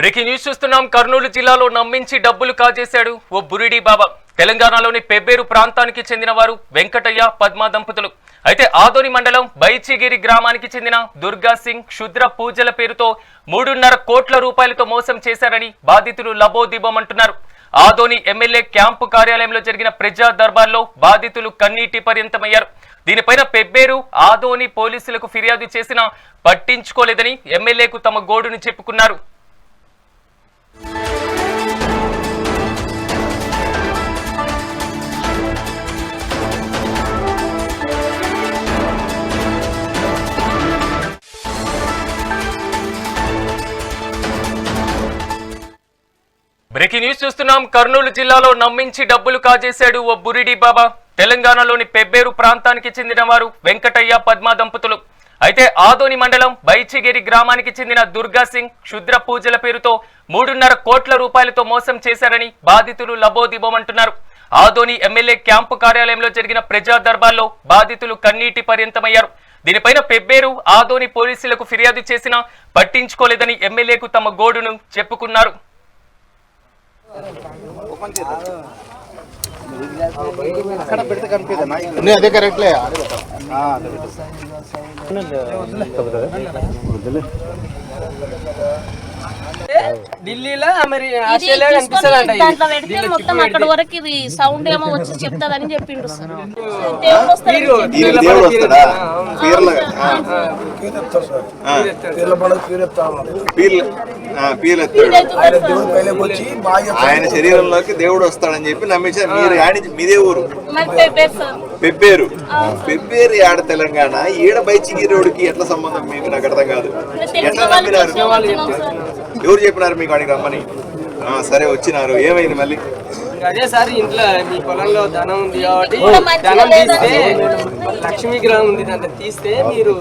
Breaking news చూస్తున్నాం. కర్నూలు జిల్లాలో నమ్మించి డబ్బులు కాజేశాడు ఓ బురిడి బాబా. తెలంగాణలోని పెబ్బేరు ప్రాంతానికి చెందిన వారు వెంకటయ్య పద్మ దంపతులు. అయితే ఆదోని మండలం బైచిగిరి గ్రామానికి చెందిన దుర్గా సింగ్ క్షుద్ర పూజల పేరుతో మూడున్నర కోట్ల రూపాయలతో మోసం చేశారని బాధితులు లబోదిబోమంటున్నారు. ఆదోని ఎమ్మెల్యే క్యాంపు కార్యాలయంలో జరిగిన ప్రజా దర్బార్లో బాధితులు కన్నీటి పర్యంతమయ్యారు. దీనిపైన పెబ్బేరు ఆదోని పోలీసులకు ఫిర్యాదు చేసినా పట్టించుకోలేదని ఎమ్మెల్యేకు తమ గోడును చెప్పుకున్నారు. బ్రేకింగ్ న్యూస్ చూస్తున్నాం. కర్నూలు జిల్లాలో నమ్మించి డబ్బులు కాజేశాడు ఓ బురిడి బాబా. తెలంగాణలోని పెబ్బేరు ప్రాంతానికి చెందిన వారు వెంకటయ్య పద్మ దంపతులు. అయితే ఆదోని మండలం బైచిగిరి గ్రామానికి చెందిన దుర్గా సింగ్ క్షుద్ర పూజల పేరుతో మూడున్నర కోట్ల రూపాయలతో మోసం చేశారని బాధితులు లబోదిబోమంటున్నారు. ఆదోని ఎమ్మెల్యే క్యాంపు కార్యాలయంలో జరిగిన ప్రజా దర్బార్లో బాధితులు కన్నీటి పర్యంతమయ్యారు. దీనిపైన పెబ్బేరు ఆదోని పోలీసులకు ఫిర్యాదు చేసినా పట్టించుకోలేదని ఎమ్మెల్యేకు తమ గోడును చెప్పుకున్నారు. ಓಪನ್ ಅದೇ ಕರೆಕ್ಟ್ಲೇ ఢిల్లీలో మరి ఆస్ట్రేలియా. దాంట్లో పెడితే మొత్తం అక్కడ. వరకు ఇది సౌండ్ ఏమో వచ్చి చెప్తాదని చెప్పిండు సార్. దేవుడు వస్తాడా. పీర్ల పీర్ల పీర్ల. ఆయన శరీరంలోకి దేవుడు వస్తాడని చెప్పి నమ్మించారు. మీరు మీదే ఊరు. మరి పెప్పేరు సార్. పెబ్బేరు. పెబ్బేరు ఆడ తెలంగాణ ఈడ బైచిగిరోడికి ఎట్లా సంబంధం? మీకు నాకు అర్థం కాదు. ఎట్లా నమ్మినారు. ఎవరు చెప్పినారు మీకు అడిగి రమ్మని? ఆ, సరే వచ్చినారు. ఏమైంది మళ్ళీ? అదే సార్ ఇంట్లో మీ పొలంలో ధనం ఉంది కాబట్టి ధనం తీస్తే లక్ష్మీ గ్రహం ఉంది దాంట్లో తీస్తే మీరు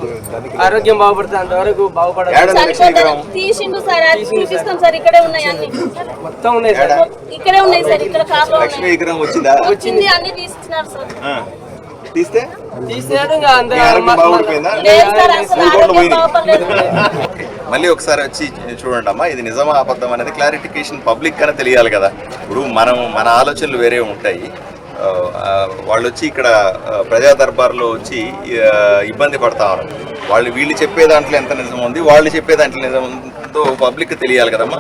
ఆరోగ్యం బాగుపడుతుంది అంతవరకు బాగుపడదు. ఏడ లక్ష్మీ చనిపోతే గ్రహం? తీసిండు సార్ అది చూపిస్తాం సార్ ఇక్కడే ఉన్నాయి అన్ని. మొత్తం ఉన్నాయి సార్ ఇక్కడే ఉన్నాయి సార్ ఇక్కడ లక్ష్మీ విగ్రహం వచ్చిందా? వచ్చింది అన్ని తీసిచ్చినారు సార్. ఆ. తీస్తే? మళ్ళీ ఒకసారి వచ్చి చూడండి అమ్మా ఇది నిజమా అబద్ధం అనేది క్లారిఫికేషన్ పబ్లిక్ కన్నా తెలియాలి కదా. ఇప్పుడు మనం మన ఆలోచనలు వేరే ఉంటాయి. వాళ్ళు వచ్చి ఇక్కడ ప్రజా దర్బార్లో వచ్చి ఇబ్బంది పడతా ఉన్నారు. వాళ్ళు వీళ్ళు చెప్పే దాంట్లో ఎంత నిజం ఉంది వాళ్ళు చెప్పే దాంట్లో నిజం ఉందో పబ్లిక్ తెలియాలి కదమ్మా.